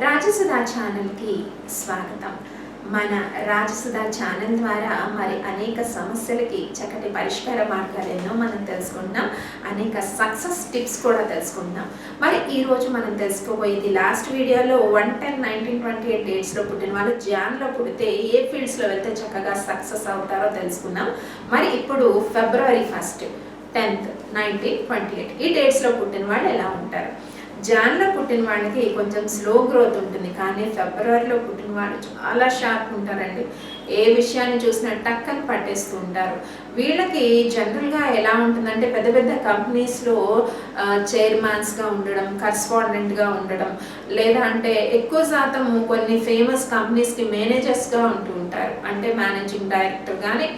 రాజసుధా ఛానల్కి స్వాగతం. మన రాజసుధా ఛానల్ ద్వారా మరి అనేక సమస్యలకి చక్కటి పరిష్కార మార్గాలు ఎన్నో మనం తెలుసుకుంటున్నాం. అనేక సక్సెస్ టిప్స్ కూడా తెలుసుకుంటున్నాం. మరి ఈరోజు మనం తెలుసుకోబోయేది లాస్ట్ వీడియోలో one ten nineteen twenty eight డేట్స్లో పుట్టిన వాళ్ళు జాన్లో పుడితే ఏ ఫీల్డ్స్లో వెళ్తే చక్కగా సక్సెస్ అవుతారో తెలుసుకున్నాం మరి ఇప్పుడు February first tenth nineteen twenty eight ఈ డేట్స్లో పుట్టిన వాళ్ళు ఎలా ఉంటారు? జాన్లో పుట్టిన వాళ్ళకి కొంచెం స్లో గ్రోత్ ఉంటుంది. కానీ ఫిబ్రవరిలో పుట్టిన వాళ్ళు చాలా షార్ప్ ఉంటారండి. ఏ విషయాన్ని చూసినా టక్కని పట్టేస్తూ ఉంటారు. వీళ్ళకి జనరల్గా ఎలా ఉంటుందంటే పెద్ద పెద్ద కంపెనీస్లో చైర్మన్స్గా ఉండడం కరస్పాండెంట్గా ఉండడం లేదా అంటే ఎక్కువ శాతం కొన్ని ఫేమస్ కంపెనీస్కి మేనేజర్స్గా ఉంటూ ఉంటారు. అంటే మేనేజింగ్ డైరెక్టర్. కానీ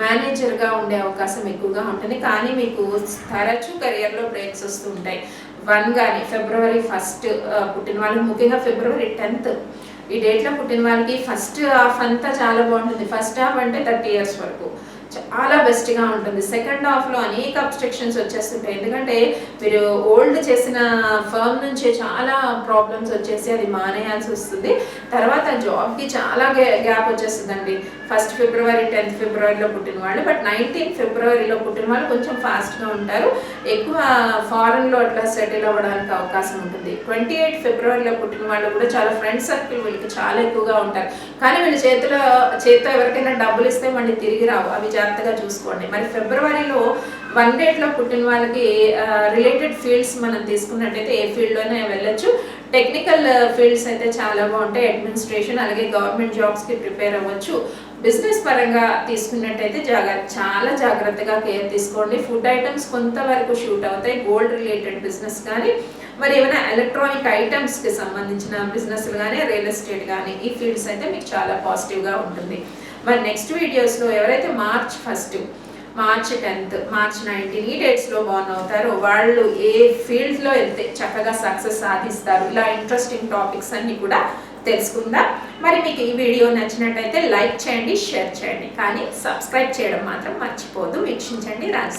మేనేజర్గా ఉండే అవకాశం ఎక్కువగా ఉంటుంది. కానీ మీకు తరచూ కెరియర్లో బ్రేక్స్ వస్తూ ఉంటాయి. వన్ కానీ ఫిబ్రవరి ఫస్ట్ పుట్టిన వాళ్ళు ముఖ్యంగా ఫిబ్రవరి టెన్త్. ఈ డేట్లో పుట్టిన వాళ్ళకి ఫస్ట్ హాఫ్ అంతా చాలా బాగుంటుంది. ఫస్ట్ హాఫ్ అంటే థర్టీ ఇయర్స్ వరకు. చాలా బెస్ట్గా ఉంటుంది. సెకండ్ హాఫ్లో అనేక అబ్స్ట్రక్షన్స్ వచ్చేస్తుంటాయి. ఎందుకంటే మీరు ఓల్డ్ చేసిన ఫర్మ్ నుంచి చాలా ప్రాబ్లమ్స్ వచ్చేసి అది మానేయాల్సి వస్తుంది. తర్వాత జాబ్కి చాలా గ్యాప్ వచ్చేస్తుందండి. ఫస్ట్ ఫిబ్రవరి టెన్త్ ఫిబ్రవరిలో పుట్టిన వాళ్ళు బట్ నైన్టీన్ ఫిబ్రవరిలో పుట్టిన వాళ్ళు కొంచెం ఫాస్ట్గా ఉంటారు. ఎక్కువ ఫారెన్లో అట్లా సెటిల్ అవ్వడానికి అవకాశం ఉంటుంది. ట్వంటీ ఎయిట్ ఫిబ్రవరిలో పుట్టిన వాళ్ళు కూడా చాలా ఫ్రెండ్ సర్కిల్ వీళ్ళకి చాలా ఎక్కువగా ఉంటారు. కానీ వీళ్ళ చేతిలో చేతితో ఎవరికైనా డబ్బులు ఇస్తే మళ్ళీ తిరిగి రావు. అవి జాగ్రత్తగా చూసుకోండి. మరి ఫిబ్రవరిలో వన్ డేట్లో పుట్టిన వాళ్ళకి రిలేటెడ్ ఫీల్డ్స్ మనం తీసుకున్నట్టయితే ఏ ఫీల్డ్లోనే వెళ్ళొచ్చు. టెక్నికల్ ఫీల్డ్స్ uh, అయితే చాలా బాగుంటాయి. అడ్మినిస్ట్రేషన్ అలాగే గవర్నమెంట్ జాబ్స్కి ప్రిపేర్ అవ్వచ్చు. బిజినెస్ పరంగా తీసుకున్నట్టయితే జాగ్రత్త చాలా జాగ్రత్తగా కేర్ తీసుకోండి. ఫుడ్ ఐటమ్స్ కొంతవరకు షూట్ అవుతాయి. గోల్డ్ రిలేటెడ్ బిజినెస్ కానీ మరి ఏమైనా ఎలక్ట్రానిక్ ఐటమ్స్కి సంబంధించిన బిజినెస్లు కానీ రియల్ ఎస్టేట్ కానీ ఈ ఫీల్డ్స్ అయితే మీకు చాలా పాజిటివ్గా ఉంటుంది. మరి నెక్స్ట్ వీడియోస్లో ఎవరైతే March first March tenth March nineteen ఈ డేట్స్లో బాన్ అవుతారు. వాళ్ళు ఏ ఫీల్డ్లో వెళ్తే చక్కగా సక్సెస్ సాధిస్తారు. ఇలా ఇంట్రెస్టింగ్ టాపిక్స్ అన్నీ కూడా తెలుసుకుందాం. మరి మీకు ఈ వీడియో నచ్చినట్టయితే లైక్ చేయండి షేర్ చేయండి. కానీ సబ్స్క్రైబ్ చేయడం మాత్రం మర్చిపోదు వీక్షించండి రాజు